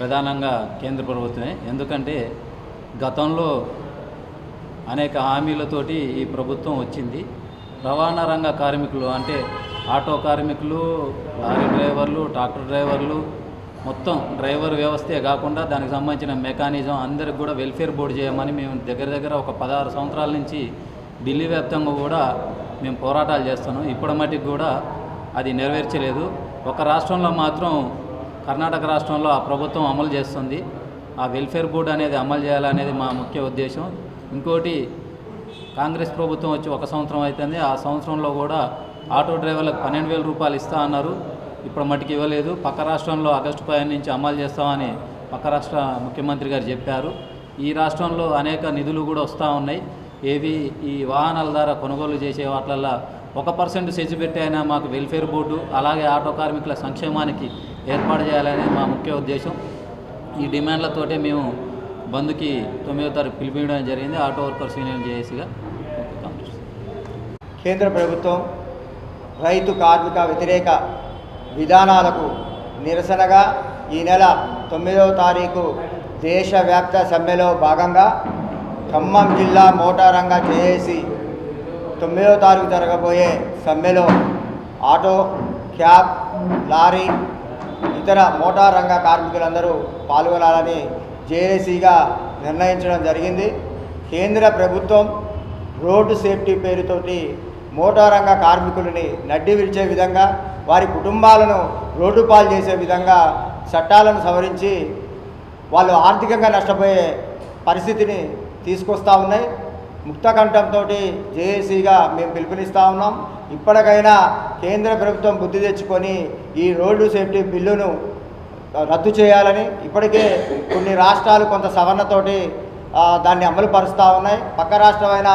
ప్రధానంగా కేంద్ర ప్రభుత్వమే. ఎందుకంటే గతంలో అనేక హామీలతోటి ఈ ప్రభుత్వం వచ్చింది. రవాణా రంగ కార్మికులు అంటే ఆటో కార్మికులు లారీ డ్రైవర్లు ట్రాక్టర్ డ్రైవర్లు మొత్తం డ్రైవర్ వ్యవస్థే కాకుండా దానికి సంబంధించిన మెకానిజం అందరికి కూడా వెల్ఫేర్ బోర్డు చేయమని మేము దగ్గర దగ్గర ఒక పదహారు సంవత్సరాల నుంచి ఢిల్లీ వ్యాప్తంగా కూడా మేము పోరాటాలు చేస్తున్నాం. ఇప్పటి మటుకు కూడా అది నెరవేర్చలేదు. ఒక రాష్ట్రంలో మాత్రం కర్ణాటక రాష్ట్రంలో ఆ ప్రభుత్వం అమలు చేస్తుంది. ఆ వెల్ఫేర్ బోర్డు అనేది అమలు చేయాలనేది మా ముఖ్య ఉద్దేశం. ఇంకోటి కాంగ్రెస్ ప్రభుత్వం వచ్చి ఒక సంవత్సరం అవుతుంది ఆ సంవత్సరంలో కూడా ఆటో డ్రైవర్లకు పన్నెండు వేల రూపాయలు ఇస్తా అన్నారు. ఇప్పుడు మటుకు ఇవ్వలేదు. పక్క రాష్ట్రంలో ఆగస్టు పదిహేను నుంచి అమలు చేస్తామని పక్క రాష్ట్ర ముఖ్యమంత్రి గారు చెప్పారు. ఈ రాష్ట్రంలో అనేక నిధులు కూడా వస్తూ ఉన్నాయి. ఏవి? ఈ వాహనాల ద్వారా కొనుగోలు చేసే వాటిల్లో ఒక పర్సెంట్ సెజ్ పెట్టి అయినా మాకు వెల్ఫేర్ బోర్డు అలాగే ఆటో కార్మికుల సంక్షేమానికి ఏర్పాటు చేయాలనేది మా ముఖ్య ఉద్దేశం. ఈ డిమాండ్లతోటే మేము బంద్కి తొమ్మిదో తారీఖు పిలిపించడం జరిగింది. ఆటో వర్కర్స్ యూనియన్ జేఏసీగా కేంద్ర ప్రభుత్వం రైతు కార్మిక వ్యతిరేక విధానాలకు నిరసనగా ఈ నెల తొమ్మిదవ తారీఖు దేశవ్యాప్త సమ్మెలో భాగంగా ఖమ్మం జిల్లా మోటారంగ జేఏసి తొమ్మిదవ తారీఖు జరగబోయే సమ్మెలో ఆటో క్యాబ్ లారీ ఇతర మోటార్ రంగ కార్మికులందరూ పాల్గొనాలని జేఏసీగా నిర్ణయించడం జరిగింది. కేంద్ర ప్రభుత్వం రోడ్డు సేఫ్టీ పేరుతోటి మోటార్ రంగ కార్మికులని నడ్డి విరిచే విధంగా వారి కుటుంబాలను రోడ్డు పాలు చేసే విధంగా చట్టాలను సవరించి వాళ్ళు ఆర్థికంగా నష్టపోయే పరిస్థితిని తీసుకొస్తూ ఉన్నాయి. ముక్తకంఠంతో జేఏసీగా మేము పిలుపునిస్తూ ఉన్నాం. ఇప్పటికైనా కేంద్ర ప్రభుత్వం బుద్ధి తెచ్చుకొని ఈ రోడ్డు సేఫ్టీ బిల్లును రద్దు చేయాలని ఇప్పటికే కొన్ని రాష్ట్రాలు కొంత సవరణతోటి దాన్ని అమలు పరుస్తూ ఉన్నాయి. పక్క రాష్ట్రమైన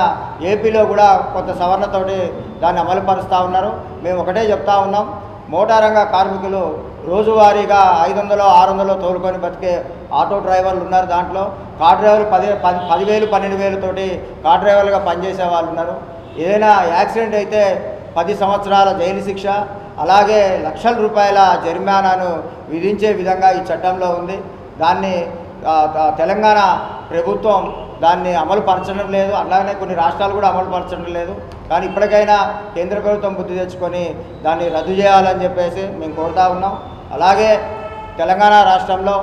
ఏపీలో కూడా కొంత సవరణతోటి దాన్ని అమలు పరుస్తూ ఉన్నారు. మేము ఒకటే చెప్తా ఉన్నాం. మోటారంగ కార్మికులు రోజువారీగా ఐదు వందలు ఆరు వందలు తోలుకొని బతికే ఆటో డ్రైవర్లు ఉన్నారు దాంట్లో. కార్ డ్రైవర్లు పది పది పదివేలు పన్నెండు వేలతోటి కార్ డ్రైవర్లుగా పనిచేసే వాళ్ళు ఉన్నారు. ఏదైనా యాక్సిడెంట్ అయితే పది సంవత్సరాల జైలు శిక్ష అలాగే లక్షల రూపాయల జరిమానాను విధించే విధంగా ఈ చట్టంలో ఉంది. దాన్ని తెలంగాణ ప్రభుత్వం దాన్ని అమలు పరచడం లేదు. అలాగనే కొన్ని రాష్ట్రాలు కూడా అమలు పరచడం లేదు. కానీ ఇప్పటికైనా కేంద్ర ప్రభుత్వం బుద్ధి తెచ్చుకొని దాన్ని రద్దు చేయాలని చెప్పేసి మేము కోరుతా ఉన్నాం. అలాగే తెలంగాణ రాష్ట్రంలో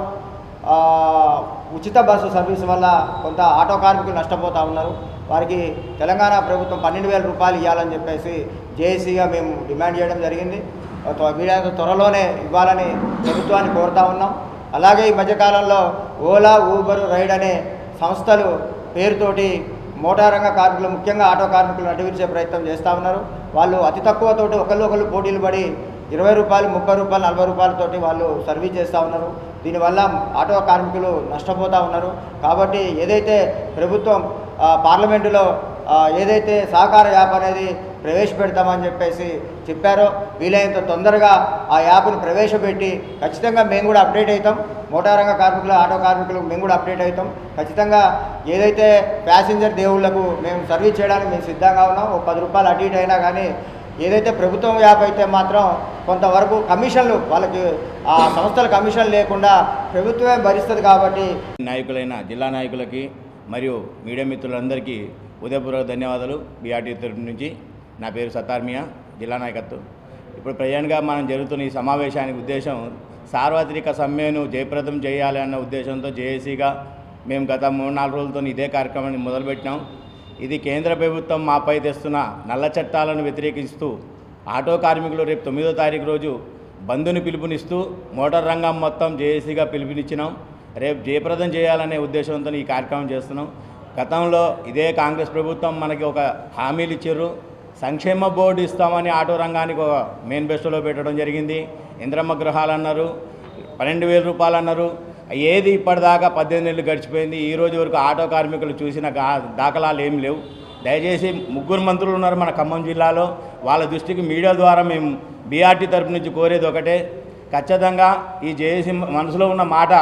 ఉచిత బస్సు సర్వీస్ వల్ల కొంత ఆటో కార్మికులు నష్టపోతూ ఉన్నారు. వారికి తెలంగాణ ప్రభుత్వం పన్నెండు వేల రూపాయలు ఇవ్వాలని చెప్పేసి జేఏసీగా మేము డిమాండ్ చేయడం జరిగింది. త్వ- త్వరలోనే ఇవ్వాలని ప్రభుత్వాన్ని కోరుతా ఉన్నాం. అలాగే ఈ మధ్యకాలంలో ఓలా ఊబర్ రైడ్ అనే సంస్థలు పేరుతోటి మోటార్ రంగ కార్మికులు ముఖ్యంగా ఆటో కార్మికులు నటివించే ప్రయత్నం చేస్తూ ఉన్నారు. వాళ్ళు అతి తక్కువతోటి ఒకళ్ళు ఒకళ్ళు పోటీలు పడి ఇరవై రూపాయలు ముప్పై రూపాయలు నలభై రూపాయలతోటి వాళ్ళు సర్వీస్ చేస్తూ ఉన్నారు. దీనివల్ల ఆటో కార్మికులు నష్టపోతూ ఉన్నారు. కాబట్టి ఏదైతే ప్రభుత్వం పార్లమెంటులో ఏదైతే సహకార యాప్ అనేది ప్రవేశపెడతామని చెప్పేసి చెప్పారో వీలైనంత తొందరగా ఆ యాప్ను ప్రవేశపెట్టి ఖచ్చితంగా మేము కూడా అప్డేట్ అవుతాం. మోటారంగ కార్మికులు ఆటో కార్మికులు మేము కూడా అప్డేట్ అవుతాం. ఖచ్చితంగా ఏదైతే ప్యాసింజర్ దేవుళ్ళకు మేము సర్వీస్ చేయడానికి మేము సిద్ధంగా ఉన్నాం. ఒక పది రూపాయలు అటు ఇటు అయినా కానీ ఏదైతే ప్రభుత్వం యాప్ అయితే మాత్రం కొంతవరకు కమిషన్లు వాళ్ళకి ఆ సంస్థల కమిషన్ లేకుండా ప్రభుత్వమే భరిస్తుంది కాబట్టి నాయకులైన జిల్లా నాయకులకి మరియు మీడియా మిత్రులందరికీ ఉదయపూర్వక ధన్యవాదాలు. బీఆర్టీ తరపు నుంచి నా పేరు సతార్మియా జిల్లా నాయకత్వం. ఇప్పుడు ప్రజెంట్గా మనం జరుగుతున్న ఈ సమావేశానికి ఉద్దేశం సార్వత్రిక సమ్మెను జయప్రదం చేయాలి అన్న ఉద్దేశంతో జేఏసీగా మేము గత మూడు నాలుగు రోజులతో ఇదే కార్యక్రమాన్ని మొదలుపెట్టినాం. ఇది కేంద్ర ప్రభుత్వం మాపై తెస్తున్న నల్ల చట్టాలను వ్యతిరేకిస్తూ ఆటో కార్మికులు రేపు తొమ్మిదో తారీఖు రోజు బంధుని పిలుపునిస్తూ మోటార్ రంగం మొత్తం జేఏసీగా పిలుపునిచ్చినాం. రేపు జయప్రదం చేయాలనే ఉద్దేశంతో ఈ కార్యక్రమం చేస్తున్నాం. గతంలో ఇదే కాంగ్రెస్ ప్రభుత్వం మనకి ఒక హామీలు ఇచ్చారు సంక్షేమ బోర్డు ఇస్తామని ఆటో రంగానికి ఒక మేనిఫెస్టోలో పెట్టడం జరిగింది. ఇంద్రమ్మ గృహాలు అన్నారు. పన్నెండు వేల రూపాయలు అన్నారు. ఏది ఇప్పటిదాకా పద్దెనిమిది నెలలు గడిచిపోయింది ఈ రోజు వరకు ఆటో కార్మికులు చూసిన దాఖలాలు ఏం లేవు. దయచేసి ముగ్గురు మంత్రులు ఉన్నారు మన ఖమ్మం జిల్లాలో. వాళ్ళ దృష్టికి మీడియా ద్వారా మేము బీఆర్టీ తరపు నుంచి కోరేది ఒకటే ఖచ్చితంగా ఈ జేఏసీ మనసులో ఉన్న మాట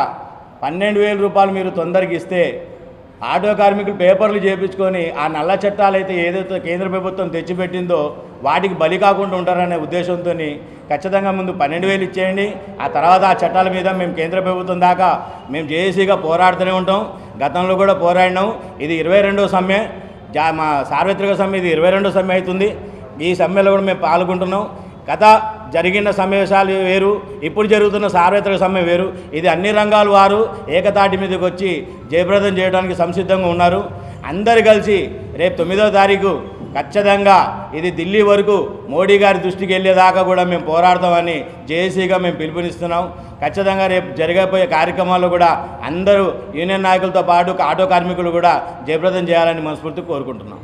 పన్నెండు వేల రూపాయలు మీరు తొందరగా ఇస్తే ఆటో కార్మికులు పేపర్లు చేపించుకొని ఆ నల్ల చట్టాలు అయితే ఏదైతే కేంద్ర ప్రభుత్వం తెచ్చిపెట్టిందో వాటికి బలి కాకుండా ఉంటారనే ఉద్దేశంతో ఖచ్చితంగా ముందు పన్నెండు వేలు ఇచ్చేయండి. ఆ తర్వాత ఆ చట్టాల మీద మేము కేంద్ర ప్రభుత్వం దాకా మేము జేఏసీగా పోరాడుతూనే ఉంటాం. గతంలో కూడా పోరాడినాం. ఇది ఇరవై రెండో సమ్మె. జా మా సార్వత్రిక సమ్మె ఇది ఇరవై రెండో సమ్మె అవుతుంది. ఈ సమ్మెలో కూడా మేము పాల్గొంటున్నాం. గత జరిగిన సమావేశాలు వేరు ఇప్పుడు జరుగుతున్న సార్వత్రిక సమ్మె వేరు. ఇది అన్ని రంగాల వారు ఏకతాటి మీదకి వచ్చి జయప్రదం చేయడానికి సంసిద్ధంగా ఉన్నారు. అందరు కలిసి రేపు తొమ్మిదో తారీఖు ఖచ్చితంగా ఇది ఢిల్లీ వరకు మోడీ గారి దృష్టికి వెళ్ళేదాకా కూడా మేము పోరాడతామని జేఏసీగా మేము పిలుపునిస్తున్నాం. ఖచ్చితంగా రేపు జరగబోయే కార్యక్రమాల్లో కూడా అందరూ యూనియన్ నాయకులతో పాటు ఆటో కార్మికులు కూడా జయప్రదం చేయాలని మనస్ఫూర్తి కోరుకుంటున్నాం.